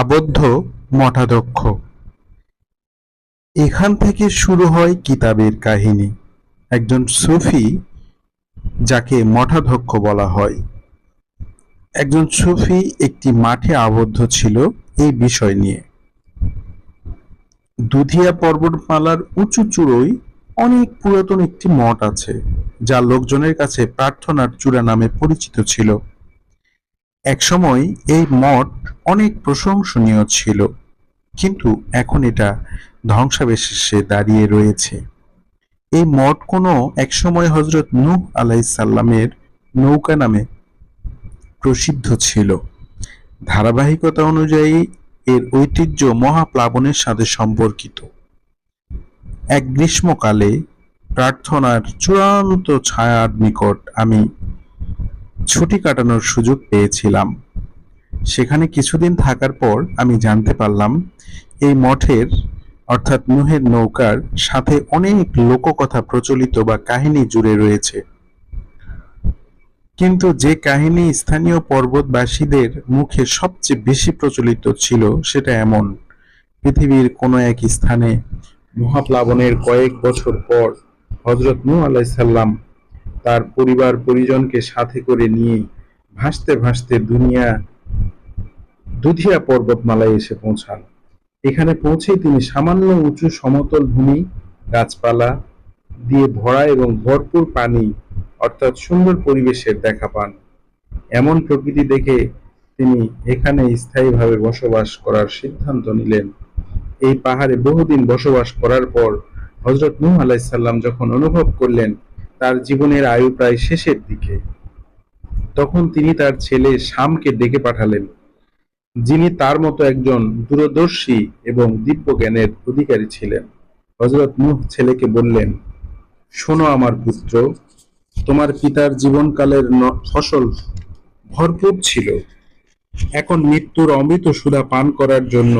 আবদ্ধ মঠাধ্যক্ষ। এখান থেকে শুরু হয় কিতাবের কাহিনী। একজন সুফি যাকে মঠাধ্যক্ষ বলা হয়। একজন সুফি একটি মাঠে আবদ্ধ ছিল এই বিষয় নিয়ে। দুধিয়া পর্বতমালার উঁচু চূড়োয় অনেক পুরাতন একটি মঠ আছে, যা লোকজনের কাছে প্রার্থনার চূড়া নামে পরিচিত ছিল। একসময় এই মঠ অনেক প্রশংসনীয় ছিল, কিন্তু এখন এটা ধ্বংসাবশেষে দাঁড়িয়ে রয়েছে। এই মঠ কোনো একসময় হজরত নূহ আলাইসাল্লামের নৌকা নামে প্রসিদ্ধ ছিল। ধারাবাহিকতা অনুযায়ী এর ঐতিহ্য মহাপ্লাবনের সাথে সম্পর্কিত। এক গ্রীষ্মকালে প্রার্থনার চূড়ান্ত ছায়ার নিকট আমি ছুটি কাটানোর সুযোগ পেয়েছিলাম। সেখানে কিছুদিন থাকার পর আমি জানতে পারলাম, এই মঠের, অর্থাৎ নুহের নৌকার, সাথে অনেক লোককথা প্রচলিত বা কাহিনী জুড়ে রয়েছে। কিন্তু যে কাহিনী স্থানীয় পর্বতবাসীদের মুখে সবচেয়ে বেশি প্রচলিত ছিল সেটা এমন। পৃথিবীর কোনো এক স্থানে মহাপ্লাবনের কয়েক বছর পর হজরত নূহ আলাইসাল্লাম তার পরিবার পরিজনকে সাথে করে নিয়ে ভাসতে ভাসতে দুনিয়া দুধিয়া পর্বতমালায় এসে পৌঁছান এখানে পৌঁছেই তিনি সামান্য উঁচু সমতল ভূমি, গাছপালা দিয়ে ভরা এবং ভরপুর পানি, অর্থাৎ সুন্দর পরিবেশের দেখা পান। এমন প্রকৃতি দেখে তিনি এখানে স্থায়ীভাবে বসবাস করার সিদ্ধান্ত নিলেন। এই পাহাড়ে বহুদিন বসবাস করার পর হজরত নূহ আলাইসাল্লাম যখন অনুভব করলেন তার জীবনের আয়ু প্রায় শেষের দিকে। তখন তিনি তার ছেলে শামকে ডেকে পাঠালেন। যিনি তার মতো একজন দূরদর্শী এবং দিব্য জ্ঞানের অধিকারী ছিলেন। হজরত নূহ ছেলেকে বললেন, শোনো আমার পুত্র, তোমার পিতার জীবনকালের ফসল ভরপুর ছিল। এখন মৃত্যুর অমৃত সুধা পান করার জন্য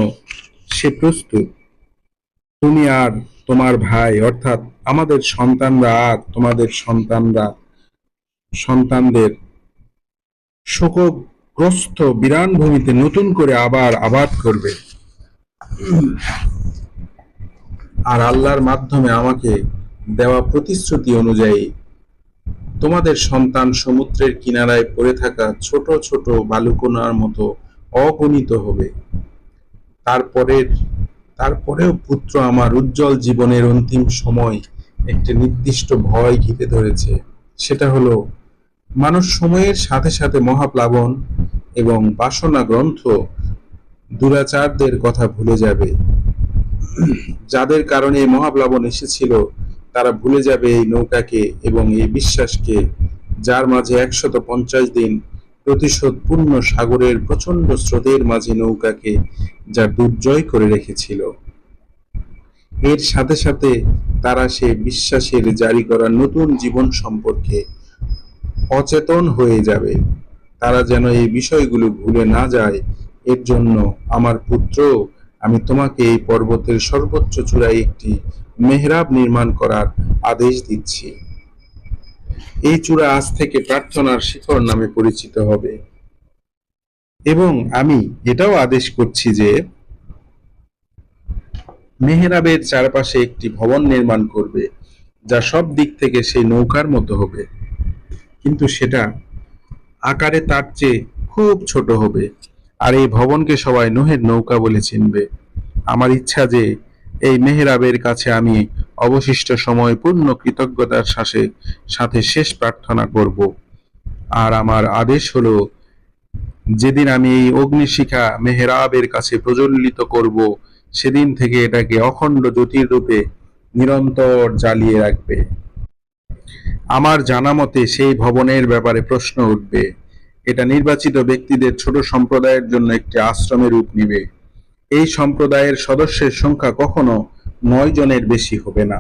সে প্রস্তুত। তুমি আর তোমার ভাই, অর্থাৎ আমাদের সন্তানরা আর তোমাদের সন্তানরা, সন্তানদের শোকগ্রস্ত বিরান ভূমিতে নতুন করে আবার আবাদ করবে। আর আল্লাহর মাধ্যমে আমাকে দেওয়া প্রতিশ্রুতি অনুযায়ী তোমাদের সন্তান সমুদ্রের কিনারায় পড়ে থাকা ছোট ছোট বালুকোনার মতো অগণিত হবে। তারপরের তারপরেও পুত্র আমার উজ্জ্বল জীবনের অন্তিম সময় একটি নির্দিষ্ট ভয় ঘিরে ধরেছে। সেটা হলো, মানুষ সময়ের সাথে সাথে মহাপ্লাবন এবং বাসনা গ্রন্থ দুরাচারদের কথা ভুলে যাবে। যাদের কারণে মহাপ্লাবন এসেছিল, তারা ভুলে যাবে এই নৌকাকে এবং এই বিশ্বাসকে, যার মাঝে একশত পঞ্চাশ দিন প্রতিশোধ পূর্ণ সাগরের প্রচণ্ড স্রোতের মাঝে নৌকাকে যা দুর্জয় করে রেখেছিল। এর সাথে সাথে তারা সে বিশ্বাসের জারি করা নতুন জীবন সম্পর্কে অচেতন হয়ে যাবে। তারা যেন এই বিষয়গুলো ভুলে না যায়, এর জন্য আমার পুত্র, আমি তোমাকে এই পর্বতের সর্বোচ্চ চূড়ায় একটি মেহরাব নির্মাণ করার আদেশ দিচ্ছি। এই চূড়া আজ থেকে প্রার্থনার শিখর নামে পরিচিত হবে। এবং আমি এটাও আদেশ করছি যে, মেহরাবের চারপাশে একটি ভবন নির্মাণ করবে, যা সব দিক থেকে সেই নৌকার মতো হবে। কিন্তু সেটা আকারে তার চেয়ে খুব ছোট হবে। আর এই ভবনকে সবাই নোহের নৌকা বলে চিনবে। আমার ইচ্ছা যে এই মেহরাবের কাছে আমি অবশিষ্ট সময় পূর্ণ কৃতজ্ঞতার সাথে সাথে শেষ প্রার্থনা করব। আর আমার আদেশ হলো, যেদিন আমি এই অগ্নিশিখা মেহরাবের কাছে প্রজ্বলিত করব, সেদিন থেকে এটাকে অখণ্ড জ্যোতির রূপে নিরন্তর জ্বালিয়ে রাখবে। আমার জানা মতে সেই ভবনের ব্যাপারে প্রশ্ন উঠবে। এটা নির্বাচিত ব্যক্তিদের ছোট সম্প্রদায়ের জন্য একটি আশ্রমের রূপ নিবে। এই সম্প্রদায়ের সদস্যের সংখ্যা কখনো নয় জনের বেশি হবে না,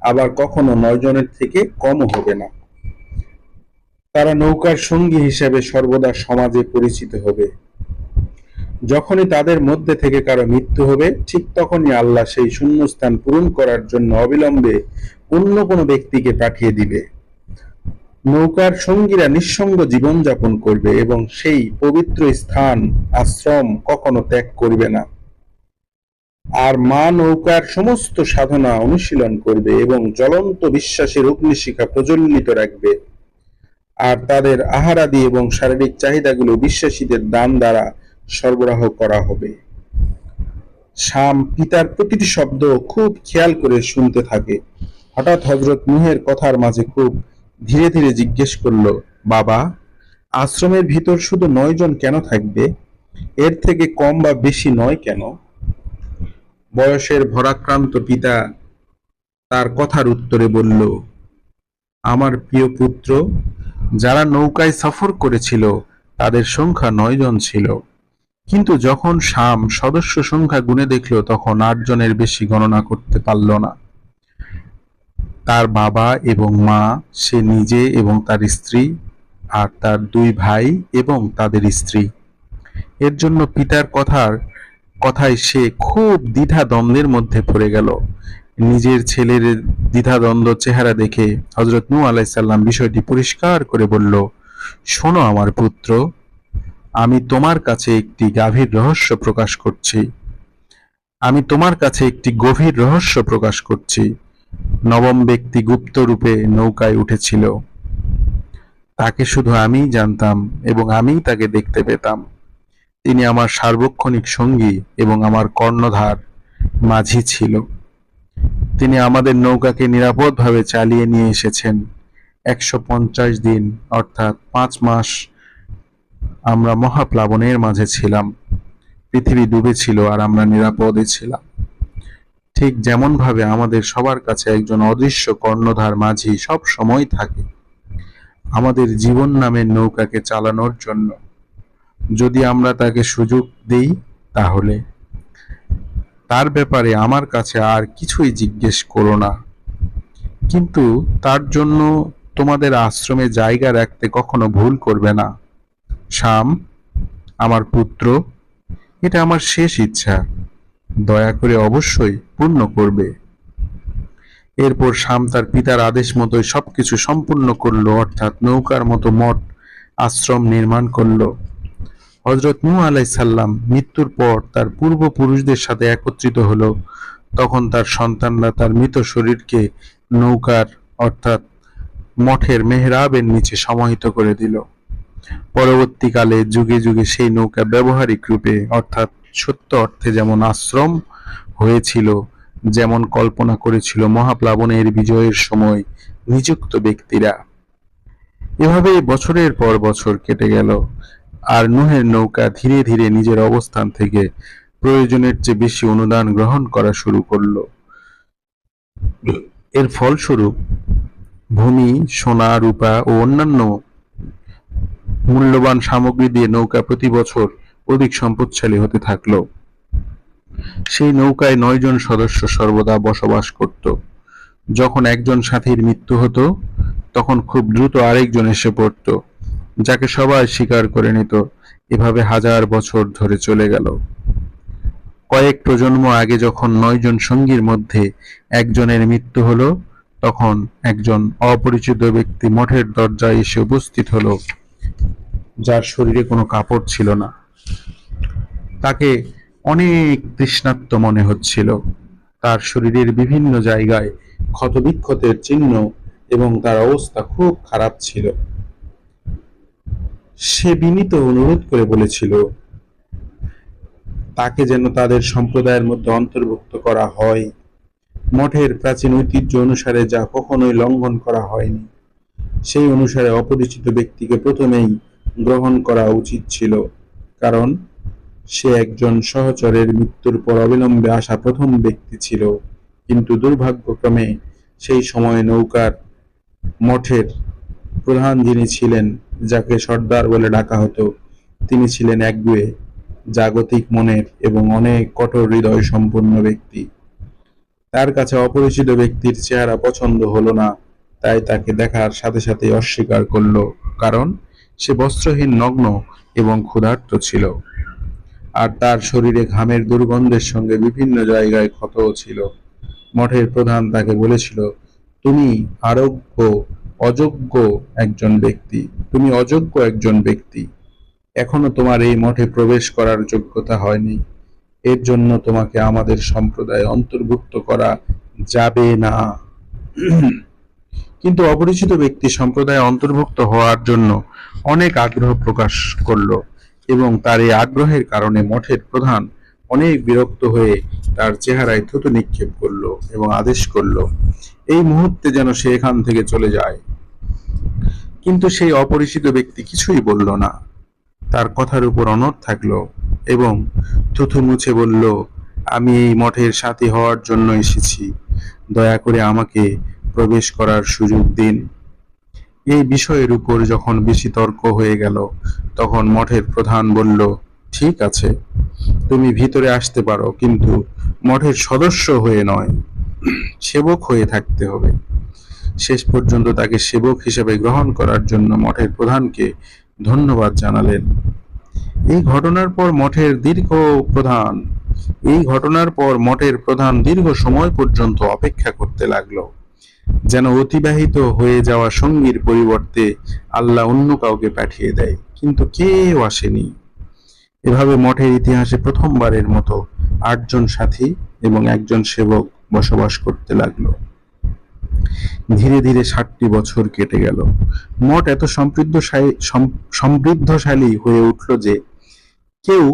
আবার কখনো নয় জনের থেকে কমও হবে না। তারা নৌকার সঙ্গী হিসেবে সর্বদা সমাজে পরিচিত হবে। যখনই তাদের মধ্যে থেকে কারও মৃত্যু হবে, ঠিক তখনই আল্লাহ সেই শূন্যস্থান পূরণ করার জন্য অবিলম্বে অন্য কোনো ব্যক্তিকে পাঠিয়ে দিবে। নৌকার সঙ্গীরা নিঃসঙ্গ জীবনযাপন করবে এবং সেই পবিত্র স্থান, আশ্রম কখনো ত্যাগ করবে না। আর মা নৌকার সমস্ত সাধনা অনুশীলন করবে এবং জ্বলন্ত বিশ্বাসের অগ্নিশিখা প্রজ্বলিত রাখবে। আর তাদের আহারাদি এবং শারীরিক চাহিদাগুলো বিশ্বাসীদের দান দ্বারা সরবরাহ করা হবে। শাম পিতার প্রতিটি শব্দ খুব খেয়াল করে শুনতে থাকে। হঠাৎ হজরত মুহের কথার মাঝে খুব ধীরে ধীরে জিজ্ঞেস করল, বাবা, আশ্রমের ভিতর শুধু নয় জন কেন থাকবে? এর থেকে কম বা বেশি নয় কেন? বয়সের ভরাক্রান্ত পিতা তার কথার উত্তরে বলল, আমার প্রিয় পুত্র, যারা নৌকায় সফর করেছিল, তাদের সংখ্যা নয় জন ছিল। কিন্তু যখন শাম সদস্য সংখ্যা গুণে দেখল, তখন আট জনের বেশি গণনা করতে পারল না। তার বাবা এবং মা, সে নিজে এবং তার স্ত্রী, আর তার দুই ভাই এবং তাদের স্ত্রী। এর জন্য পিতার কথার কথায় সে খুব দ্বিধা দ্বন্দ্বের মধ্যে পড়ে গেল। নিজের ছেলের দ্বিধাদ্বন্দ্ব চেহারা দেখে হজরত নু আলাইসাল্লাম বিষয়টি পরিষ্কার করে বলল, শোনো আমার পুত্র, আমি তোমার কাছে একটি গাভীর রহস্য প্রকাশ করছি। আমি তোমার কাছে একটি গভীর রহস্য প্রকাশ করছি। নবম ব্যক্তি গুপ্ত রূপে নৌকায় উঠেছিল। তাকে শুধু আমিই জানতাম এবং আমিই তাকে দেখতে পেতাম। তিনি আমার সার্বক্ষণিক সঙ্গী এবং আমার কর্ণধার, মাঝি ছিল। তিনি আমাদের নৌকাকে নিরাপদভাবে চালিয়ে নিয়ে এসেছেন। একশো পঞ্চাশ দিন, অর্থাৎ পাঁচ মাস, আমরা মহাপ্লাবনের মাঝে ছিলাম। পৃথিবী ডুবেছিল আর আমরা নিরাপদে ছিলাম। ঠিক যেমনভাবে আমাদের সবার কাছে একজন অদৃশ্য কর্ণধার, মাঝি সব সময় থাকে। আমাদের জীবন নামের নৌকাকে চালানোর জন্য যদি আমরা তাকে সুযোগ দেই, তাহলে তার ব্যাপারে আমার কাছে আর কিছুই জিজ্ঞেস করো না। কিন্তু তার জন্য তোমাদের আশ্রমে জায়গা রাখতে কখনো ভুল করবে না। শাম, আমার পুত্র, এটা আমার শেষ ইচ্ছা। দয়া করে অবশ্যই পূর্ণ করবে। এরপর শাম তার পিতার আদেশ মতোই সবকিছু সম্পূর্ণ করল, অর্থাৎ নৌকার মতো মঠ আশ্রম নির্মাণ করল। হজরত নূ আলাইসাল্লাম মৃত্যুর পর তার পূর্বপুরুষদের সাথে একত্রিত হলো। তখন তার সন্তানরা তার মৃত শরীরকে নৌকার, অর্থাৎ মঠের মেহরাবের নিচে সমাহিত করে দিল। পরবর্তীকালে যুগে যুগে সেই নৌকা ব্যবহারিক রূপে, অর্থাৎ সত্য অর্থে যেমন আশ্রম হয়েছিল, যেমন কল্পনা করেছিল মহাপ্লাবনের বিজয়ের সময় নিযুক্ত ব্যক্তিরা। এভাবে বছরের পর বছর কেটে গেল। আর নুহের নৌকা ধীরে ধীরে নিজের অবস্থান থেকে প্রয়োজনের চেয়ে বেশি অনুদান গ্রহণ করা শুরু করল। এর ফলস্বরূপ ভূমি, সোনা, রূপা ও অন্যান্য মূল্যবান সামগ্রী দিয়ে নৌকা প্রতি বছর অধিক সম্পদশালী হতে থাকল। সেই নৌকায় নয়জন সদস্য সর্বদা বসবাস করত। যখন একজন সাথীর মৃত্যু হতো, তখন খুব দ্রুত আরেকজন এসে পড়ত। যাকে সবাই স্বীকার করে নিত, এভাবে হাজার বছর ধরে চলে গেল। কয়েক প্রজন্ম আগে যখন নয়জন সঙ্গীর মধ্যে একজনের মৃত্যু হলো, তখন একজন অপরিচিত ব্যক্তি মঠের দরজায় এসে উপস্থিত হলো, যার শরীরে কোনো কাপড় ছিল না। তাকে অনেক তৃষ্ণাত্ম মনে হচ্ছিল। তার শরীরের বিভিন্ন জায়গায় ক্ষতবিক্ষতের চিহ্ন এবং তার অবস্থা খুব খারাপ ছিল। সে বিনীত অনুরোধ করে বলেছিল, তাকে যেন তাদের সম্প্রদায়ের মধ্যে অন্তর্ভুক্ত করা হয়। মঠের প্রাচীন ঐতিহ্য অনুসারে যা কখনোই লঙ্ঘন করা হয়নি, সেই অনুসারে অপরিচিত ব্যক্তিকে প্রথমেই গ্রহণ করা উচিত ছিল, কারণ সে একজন সহচরের মৃত্যুর পর অবিলম্বে আসা প্রথম ব্যক্তি ছিল। কিন্তু দুর্ভাগ্যক্রমে সেই সময় নৌকার মঠের প্রধান যিনি ছিলেন যাকে সর্দার বলে ডাকা হতো, তিনি ছিলেন একগুয়ে জাগতিক মনের এবং অনেক কঠোর হৃদয় সম্পন্ন ব্যক্তি। তার কাছে অপরিচিত ব্যক্তির চেহারা পছন্দ হলো না, তাই তাকে দেখার সাথে সাথে অস্বীকার করল, কারণ সে বস্ত্রহীন নগ্ন এবং ক্ষুধার্ত ছিল। আর তার শরীরে ঘামের দুর্গন্ধের সঙ্গে বিভিন্ন জায়গায় ক্ষতও ছিল। মঠের প্রধান তাকে বলেছিল, তুমি আরোগ্য অযোগ্য একজন ব্যক্তি। তুমি অযোগ্য একজন ব্যক্তি। এখনও তোমার এই মঠে প্রবেশ করার যোগ্যতা হয়নি। এর জন্য তোমাকে আমাদের সম্প্রদায় অন্তর্ভুক্ত করা যাবে না। কিন্তু অপরিচিত ব্যক্তি সম্প্রদায় অন্তর্ভুক্ত হওয়ার জন্য অনেক আগ্রহ প্রকাশ করল এবং তার এই আগ্রহের কারণে মঠের প্রধান অনেক বিরক্ত হয়ে তার চেহারায় থুতু নিক্ষেপ করল এবং আদেশ করল, এই মুহূর্তে যেন সে এখান থেকে চলে যায়। কিন্তু সেই অপরিচিত ব্যক্তি কিছুই বলল না। তার কথার উপর অনড় থাকল এবং থুথু মুছে বলল, আমি এই মঠের সাথী হওয়ার জন্য এসেছি। দয়া করে আমাকে প্রবেশ করার সুযোগ দিন। এই বিষয়ের উপর যখন বেশি তর্ক হয়ে গেল, তখন মঠের প্রধান বলল, ঠিক আছে, তুমি ভিতরে আসতে পারো, কিন্তু মঠের সদস্য হয়ে নয়, সেবক হয়ে থাকতে হবে। শেষ পর্যন্ত তাকে সেবক হিসেবে গ্রহণ করার জন্য মঠের প্রধানকে ধন্যবাদ জানালেন। এই ঘটনার পর মঠের দীর্ঘ প্রধান, এই ঘটনার পর মঠের প্রধান দীর্ঘ সময় পর্যন্ত অপেক্ষা করতে লাগল। যেন অতিবাহিত হয়ে যাওয়া সঙ্গীর পরিবর্তে আল্লাহ অন্য কাউকে পাঠিয়ে দেয়, কিন্তু কেউ আসেনি। এভাবে মঠের ইতিহাসে প্রথমবারের মতো আটজন সাথী এবং একজন সেবক বসবাস করতে লাগল। ধীরে ধীরে ষাটটি বছর কেটে গেল। মঠ এত সমৃদ্ধশালী সমৃদ্ধশালী হয়ে উঠল যে কেউ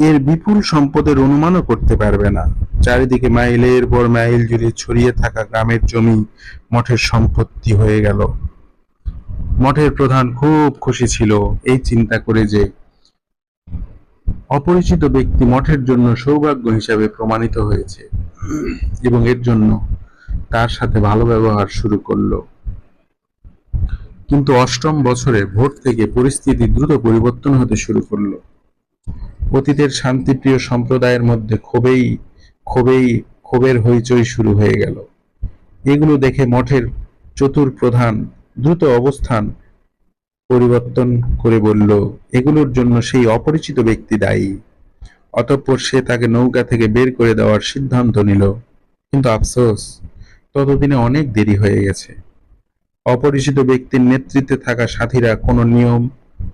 এর বিপুল সম্পদের অনুমানও করতে পারবে না। চারিদিকে মাইলের পর মাইল জুড়ে ছড়িয়ে থাকা গ্রামের জমি মঠের সম্পত্তি হয়ে গেল। মঠের প্রধান খুব খুশি ছিল। এই চিন্তা করে যে অপরিচিত ব্যক্তি মঠের জন্য সৌভাগ্য হিসাবে প্রমাণিত হয়েছে এবং এর জন্য তার সাথে ভালো ব্যবহার শুরু করল। কিন্তু অষ্টম বছরে ভোট থেকে পরিস্থিতি দ্রুত পরিবর্তন হতে শুরু করল। অতীতের শান্তিপ্রিয় সম্প্রদায়ের মধ্যে ক্ষোভেই ক্ষোভেই, ক্ষোভের হইচই শুরু হয়ে গেল। এগুলো দেখে মঠের চতুর প্রধান দ্রুত অবস্থান পরিবর্তন করে বলল, এগুলোর জন্য সেই অপরিচিত ব্যক্তি দায়ী। অতঃপর সে তাকে নৌকা থেকে বের করে দেওয়ার সিদ্ধান্ত নিল। কিন্তু আফসোস ততদিনে অনেক দেরি হয়ে গেছে। অপরিচিত ব্যক্তির নেতৃত্বে থাকা সাথীরা কোনো নিয়ম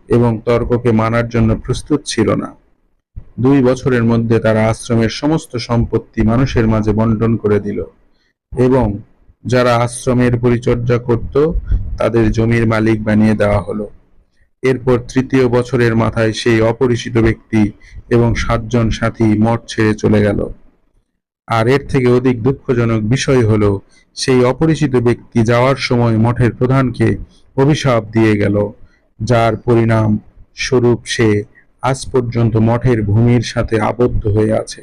এবং তর্ককে মানার জন্য প্রস্তুত ছিল না। দুই বছরের মধ্যে তারা আশ্রমের সমস্ত সম্পত্তি মানুষের মাঝে বন্টন করে দিল এবং যারা আশ্রমের পরিচর্যা করত, তাদের জমির মালিক বানিয়ে দেওয়া হলো। এরপর তৃতীয় বছরের মাথায় সেই অপরিচিত ব্যক্তি এবং সাতজন সাথী মঠ ছেড়ে চলে গেল। আর এর থেকে অধিক দুঃখজনক বিষয় হলো, সেই অপরিচিত ব্যক্তি যাওয়ার সময় মঠের প্রধানকে অভিশাপ দিয়ে গেল, যার পরিণাম স্বরূপ সে আজ পর্যন্ত মঠের ভূমির সাথে আবদ্ধ হয়ে আছে।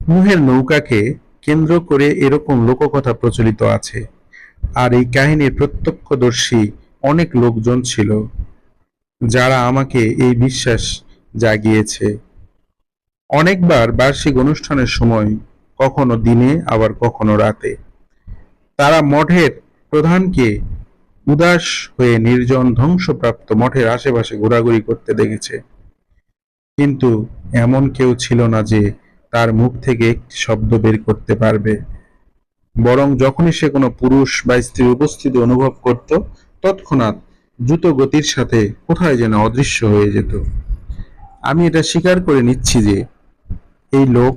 মুহের নৌকাকে কেন্দ্র করে এরকম লোককথা প্রচলিত আছে, আর এই কাহিনীর প্রত্যক্ষদর্শী অনেক লোকজন ছিল, যারা আমাকে এই বিশ্বাস জাগিয়েছে। অনেকবার বার্ষিক অনুষ্ঠানের সময় কখনো দিনে, আবার কখনো রাতে। তারা মঠের প্রধানকে উদাস হয়ে নির্জন ধ্বংসপ্রাপ্ত মঠের আশেপাশে ঘোরাঘুরি করতে দেখেছে। কিন্তু এমন কেউ ছিল না যে তার মুখ থেকে একটি শব্দ বের করতে পারবে। বরং যখনই সে কোনো পুরুষ বা স্ত্রীর উপস্থিতি অনুভব করত, তৎক্ষণাৎ দ্রুত গতির সাথে কোথায় যেন অদৃশ্য হয়ে যেত। আমি এটা স্বীকার করে নিচ্ছি যে এই লোক